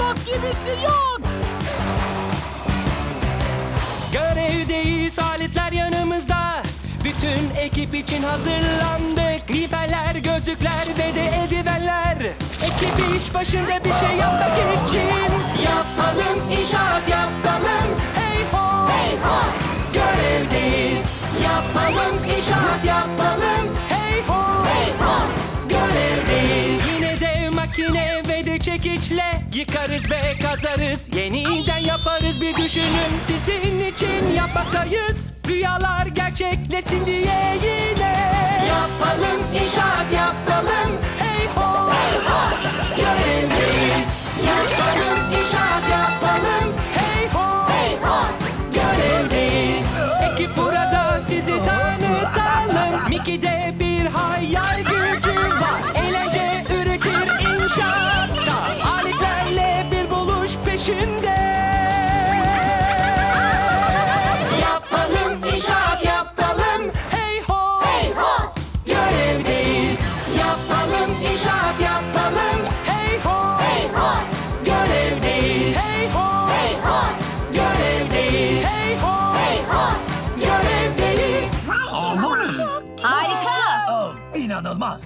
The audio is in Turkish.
robot gibisi yok. Görevdeyiz aletler yanımızda. Bütün ekip için hazırlandık. Riperler, gözlükler ve de eldivenler. Ekip iş başında bir şey yapmak için. Yapalım, inşaat yapalım. Hey ho, hey ho! Görevdeyiz Yapalım, inşaat yapalım ve de çekiçle Yıkarız ve kazarız. Yeniden yaparız bir düşünün. Sizin için yapmaktayız Rüyalar gerçekleşsin diye yine. Yapalım inşaat yapalım. Hey ho, hey ho. Görevliyiz Yapalım inşaat yapalım. Hey ho, hey ho. Görevliyiz Ekip burada sizi tanıtalım. Mickey'de bir peşinde. Yapalım inşaat yapalım. Hey ho! Hey ho! Görevdeyiz. Yapalım inşaat yapalım. Hey ho! Hey ho! Görevdeyiz. Hey ho! Hey ho! Görevdeyiz. Hey ho! Hey ho! Görevdeyiz. Harika. İnanılmaz.